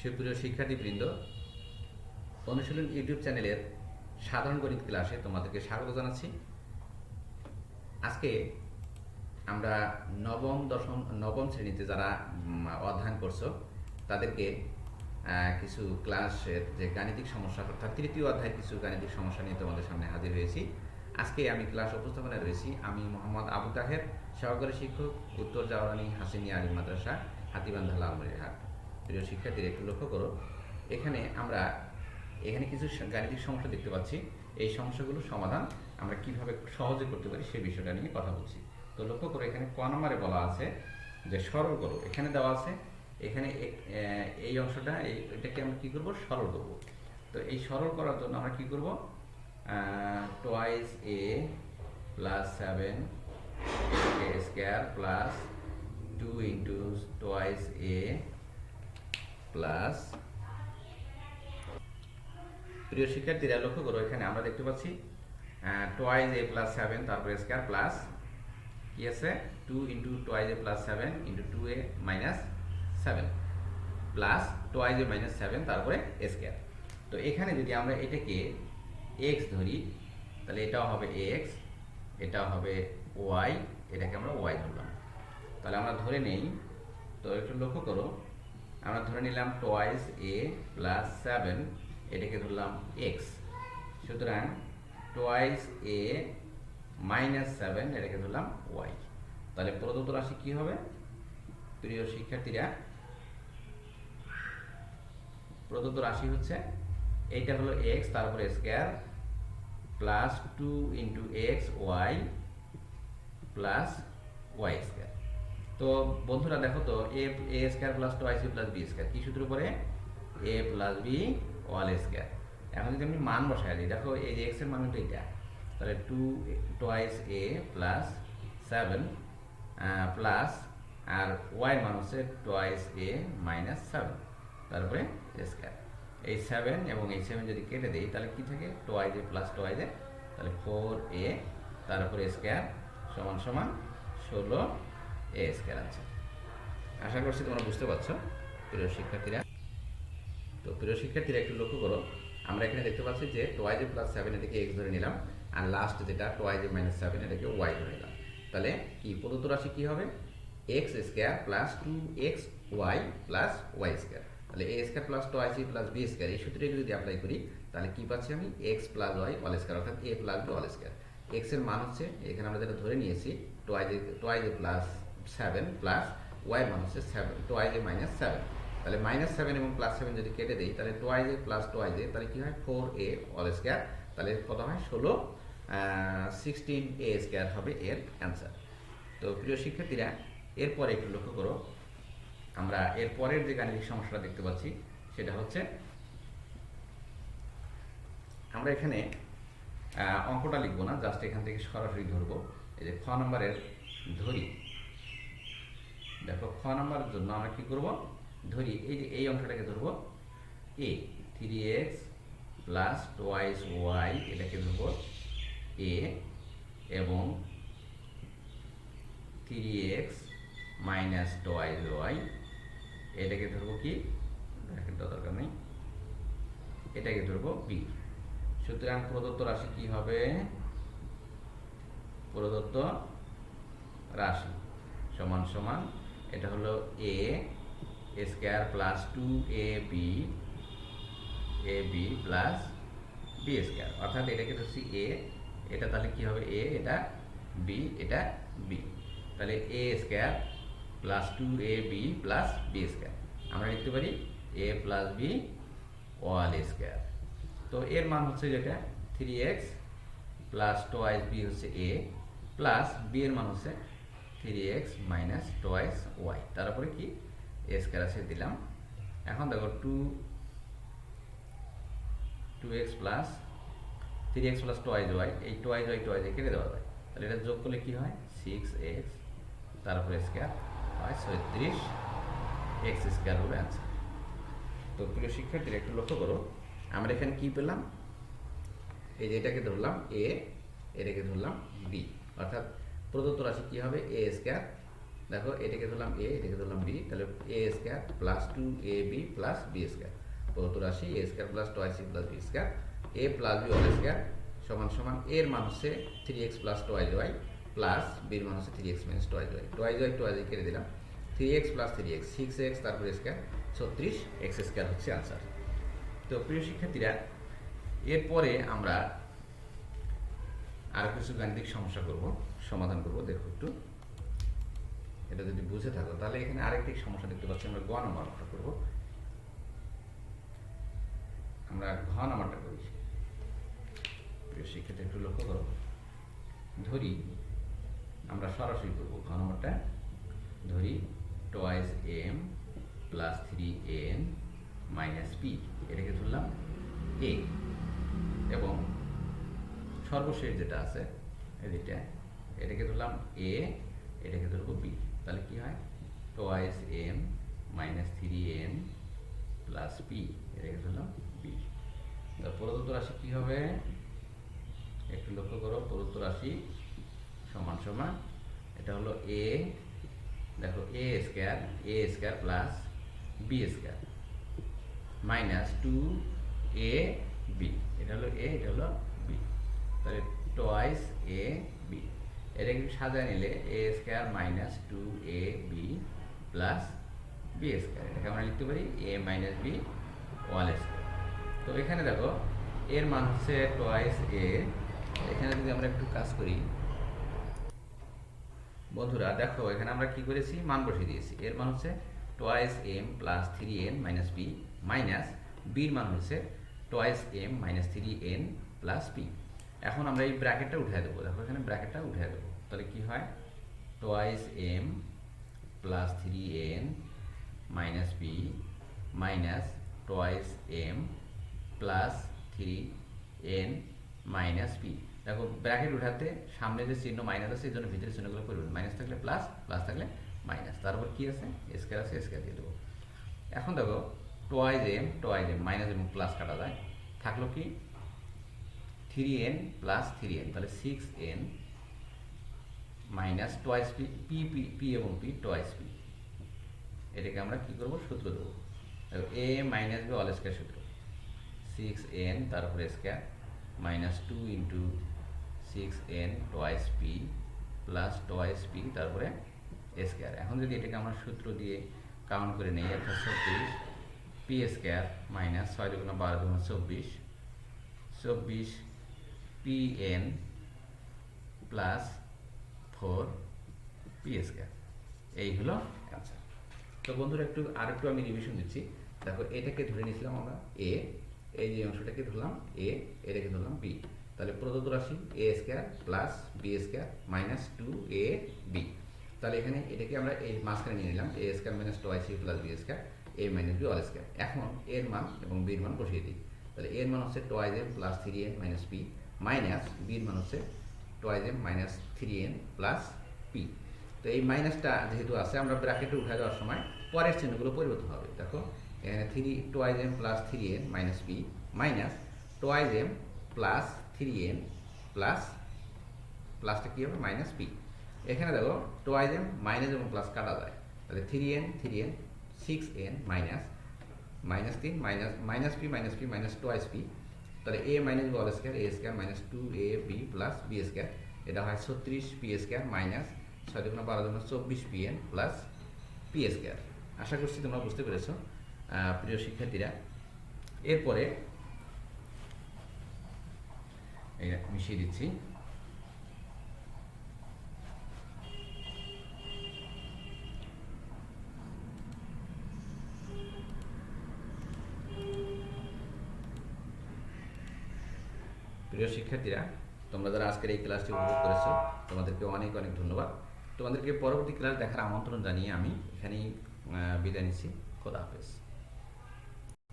সুপ্রিয় শিক্ষার্থীবৃন্দ, অনুশীলন ইউটিউব চ্যানেলের সাধারণ গণিত ক্লাসে তোমাদেরকে স্বাগত জানাচ্ছি। আজকে আমরা নবম, দশম, নবম শ্রেণীতে যারা অধ্যয়ন করছ, তাদেরকে কিছু ক্লাসের যে গাণিতিক সমস্যা, অর্থাৎ তৃতীয় অধ্যায়ের কিছু গাণিতিক সমস্যা নিয়ে তোমাদের সামনে হাজির হয়েছি। আজকে আমি ক্লাস উপস্থাপনায় রয়েছি আমি মোহাম্মদ আবু তাহের, সহকারী শিক্ষক, উত্তর জাওয়ানি হাসিনিয়া আলী মাদ্রাসা, হাতিবান্ধা লালমনিরহাট। প্রিয় শিক্ষার্থীরা, একটু লক্ষ্য করো। এখানে আমরা, এখানে কিছু গাণিতিক সমস্যা দেখতে পাচ্ছি। এই সমস্যাগুলোর সমাধান আমরা কীভাবে সহজে করতে পারি সেই বিষয়টা নিয়ে কথা বলছি। তো লক্ষ্য করো, এখানে ক নম্বরে বলা আছে যে সরল করো এখানে দেওয়া আছে। এখানে এই অংশটা, এই, এটাকে আমরা কি করব? সরল করব। তো এই সরল করার জন্য আমরা কি করব? Twice a plus seven square plus two into twice a plus প্রিয় শিক্ষার্থীরা লক্ষ্য করো, এখানে আমরা দেখতে পাচ্ছি টোয়াইজ এ প্লাস সেভেন তারপরে স্কোয়ার প্লাস কি আছে? Two into twice a plus seven into two a minus seven plus twice a minus seven তারপরে স্কোয়ার তো এখানে যদি আমরা এটাকে এক্স ধরি, তাহলে এটাও হবে এক্স এটাও হবে ওয়াই এটাকে আমরা ওয়াই ধরলাম। তাহলে আমরা ধরে নেই। তো একটু লক্ষ্য করো আমরা ধরে নিলাম টোয়াইস এ প্লাস সেভেন এটাকে ধরলাম এক্স সুতরাং টোয়াইস এ মাইনাস সেভেন এটাকে ধরলাম ওয়াই তাহলে প্রদত্ত রাশি কি হবে? প্রিয় শিক্ষার্থীরা, প্রদত্ত রাশি হচ্ছে এইটা হলো এক্স তারপরে square plus two into x y plus y square তো বন্ধুরা দেখো তো a a square plus twice a plus b square কি সূত্র পরে a plus b whole square এখন যদি আমি মান বসাই দিই, দেখো এই যে এক্সের মান হলো এটা। তাহলে two twice A plus seven plus R Y মান হচ্ছে টোয়াইস এ মাইনাস সেভেন তারপরে স্কোয়ার এই সেভেন এবং এই সেভেন যদি কেটে দিই, তাহলে কি থাকে? Twice A plus twice A তাহলে ফোর এ তারপরে স্কোয়ার সমান সমান ষোলো আশা করছি তোমরা বুঝতে পারছ, প্রিয় শিক্ষার্থীরা। তো প্রিয় শিক্ষার্থীরা, একটু লক্ষ্য করো, আমরা এখানে দেখতে পাচ্ছি যে টোয়াইজে প্লাস সেভেন এটাকে এক্স ধরে নিলাম, আর লাস্ট যেটা টোয়াইজে মাইনাস সেভেন এটাকে ওয়াই ধরে নিলাম। তাহলে কি প্রদত্ত রাশি কি হবে? X square plus two x y plus y square তাহলে a square plus twice a plus b square এই সূত্রটি যদি অ্যাপ্লাই করি, তাহলে কি পাচ্ছি আমি? X plus y all square অর্থাৎ a plus b all square এক্সের মান হচ্ছে, এখানে আমরা যেটা ধরে নিয়েছি twice a twice a plus seven plus y মান হচ্ছে seven twice a minus seven তাহলে মাইনাস সেভেন এবং প্লাস সেভেন যদি কেটে দিই, তাহলে টোয়াইজে প্লাস টোয়াইজে তাহলে কি হয়? ফোর এ অল স্কোয়ার তাহলে কত হয়? ষোলো সিক্সটিন এ স্কোয়ার হবে এর অ্যান্সার তো প্রিয় শিক্ষার্থীরা, এরপরে একটু লক্ষ্য করো, আমরা এর পরের যে গাণিতিক সমস্যাটা দেখতে পাচ্ছি, সেটা হচ্ছে আমরা এখানে অঙ্কটা লিখব না জাস্ট এখান থেকে সরাসরি ধরবো। এই যে খ নম্বরের ধরি। দেখো, খ নম্বরের জন্য আমরা কি করব? ধরি, এই যে এই অংশটাকে ধরবো। A three x plus twice y এটাকে ধরবো এ এবং three x minus twice y এটাকে ধরবো কি? ব্র্যাকেটটা দরকার নেই। এটাকে ধরবো বি সুতরাং প্রদত্ত রাশি কি হবে? প্রদত্ত রাশি সমান সমান এটা হলো a square plus two a b a b plus b square অর্থাৎ এটাকে ধরছি এ এটা তাহলে কি হবে? এ এটা বি এটা বি তাহলে A square plus two A B plus B square আমরা লিখতে পারি A plus B whole square তো এর মান হচ্ছে যেটা? Three X plus twice B হচ্ছে এ প্লাস বি এর মান হচ্ছে three X minus twice Y তারপরে কি? এ স্কোয়ার আছে দিলাম। এখন দেখো two two X plus three X plus twice Y এই টোয়াইজ ওয়াই টোয়াইজ কেটে দেওয়া যায়। তাহলে এটা যোগ করলে কি হয়? সিক্স এক্স তারপরে স্কোয়ার হয় ছত্রিশ এক্স স্কোয়ার হবে অ্যান্সার তো প্রিয় শিক্ষার্থীরা, একটু লক্ষ্য করো, আমরা এখানে কি পেলাম? এই যে এটাকে ধরলাম এ এটাকে ধরলাম বি অর্থাৎ প্রদত্ত রাশি কি হবে? এ স্কোয়ার দেখো, এটাকে ধরলাম এ এটাকে ধরলাম বি তাহলে a square plus two a b plus b square প্রদত্ত রাশি a square plus twice c plus b square a plus b all square সমান সমান এর মান হচ্ছে three x plus twice y plus বির মান হচ্ছে three x minus twice y twice y twice কেটে দিলাম। Three x plus three x six x তারপর স্কোয়ার ছত্রিশ এক্স স্কোয়ার হচ্ছে আনসার তো প্রিয় শিক্ষার্থীরা, এরপরে আমরা আরও কিছু গাণিতিক সমস্যা করব, সমাধান করব, দেখো একটু। এটা যদি বুঝে থাকো, তাহলে এখানে আরেকটি সমস্যা দেখতে পাচ্ছি, আমরা গ নাম্বারটা করব। আমরা ঘ নাম্বারটা করি। শিক্ষার্থী, একটু লক্ষ্য করো। ধরি, আমরা সরাসরি করব ঘ নাম্বারটা। ধরি twice m plus three n minus p এটাকে ধরলাম এ এবং সর্বশেষ যেটা আছে এদিকটা এটাকে ধরলাম এ এটাকে ধরবো বি তাহলে কি হয়? Twice m minus three m plus p এটাকে ধরলাম বি প্রদত্ত রাশি কী হবে? একটু লক্ষ্য করো, প্রদত্ত রাশি সমান সমান, এটা হলো এ দেখো a square a square plus b square minus two a b এটা হলো এ এটা হলো তাহলে টোয়াইস এ বি এটা কিন্তু সাজায় নিলে a square minus two a b plus b square এটাকে আমরা লিখতে পারি a minus b whole square তো এখানে দেখো, এর মান হচ্ছে টোয়াইস এ এখানে যদি আমরা একটু কাজ করি, বন্ধুরা দেখো, এখানে আমরা কি করেছি? মান বসিয়ে দিয়েছি। এর মান হচ্ছে twice m plus three n minus b minus বির মান হচ্ছে twice m minus three n plus p এখন আমরা এই ব্র্যাকেটটা উঠে দেবো। দেখো এখানে ব্র্যাকেটটা উঠে দেবো। তাহলে কি হয়? Twice m plus three n minus b minus twice m plus three n minus p দেখো ব্র্যাকেট উঠাতে সামনে যে চিহ্ন মাইনাস আছে, এই জন্য ভিতরে চিহ্নগুলো পরিবর্তন মাইনাস থাকলে প্লাস প্লাস থাকলে মাইনাস তারপর কি আছে? স্কোয়ার আছে স্কোয়ার দিয়ে দেবো। এখন দেখো twice m twice m minus এবং প্লাস কাটা যায়। থাকল কি? Three n plus three n তাহলে six n minus twice p p p p এবং পি টোয়াইস পি এটাকে আমরা কি করব? সূত্র দেবো। A minus b all square সূত্র। সিক্স এন তারপরে square minus two into six n twice p plus twice p তারপরে স্কোয়ার এখন যদি এটাকে আমরা সূত্র দিয়ে কাউন্ট করে নেই একটা ছত্রিশ পি স্কোয়ার মাইনাস ছয় দুগুণ বারো দুগুণ চব্বিশ চব্বিশ p n plus four p square এই হলো অ্যান্সার তো বন্ধুরা একটু, আরেকটু আমি রিভিশন দিচ্ছি। দেখো, এটাকে ধরে নিয়েছিলাম আমরা এ এই যে অংশটাকে ধরলাম এ এটাকে ধরলাম বি তাহলে প্রদত্ত রাশি a square plus b square minus two a b তাহলে এখানে এটাকে আমরা এই মাঝখানে নিয়ে নিলাম a square minus two I C plus b square a minus b all square এখন এর মান এবং বির মান বসিয়ে দিই। তাহলে এর মান হচ্ছে twice m plus three n minus p minus বির মান হচ্ছে twice m minus three n plus p তো এই মাইনাসটা যেহেতু আছে, আমরা ব্র্যাকেটে উঠে যাওয়ার সময় পরের চিহ্নগুলো পরিবর্তন হবে। দেখো, এখানে three twice m plus three n minus p minus twice m plus three n plus প্লাসটা কী হবে? মাইনাস পি এখানে দেখো টোয়াইজ এম মাইনাস এবং প্লাস কাটা যায়। তাহলে three n three n six n minus minus তিন minus minus p minus p minus twice p তাহলে a minus b all square a square minus two a b plus b square এটা হয় ছত্রিশ P square minus ছয় দুগুণ বারো দুগুণ চব্বিশ p n plus p square আশা করছি তোমরা বুঝতে পেরেছ প্রিয় শিক্ষার্থীরা। এরপরে মিশিয়ে দিচ্ছি। প্রিয় শিক্ষার্থীরা, তোমরা যারা আজকের এই ক্লাসটি উপভোগ করেছ, তোমাদেরকে অনেক অনেক ধন্যবাদ। তোমাদেরকে পরবর্তী ক্লাস দেখার আমন্ত্রণ জানিয়ে আমি এখানেই বিদায় নিচ্ছি। খোদা হাফেজ।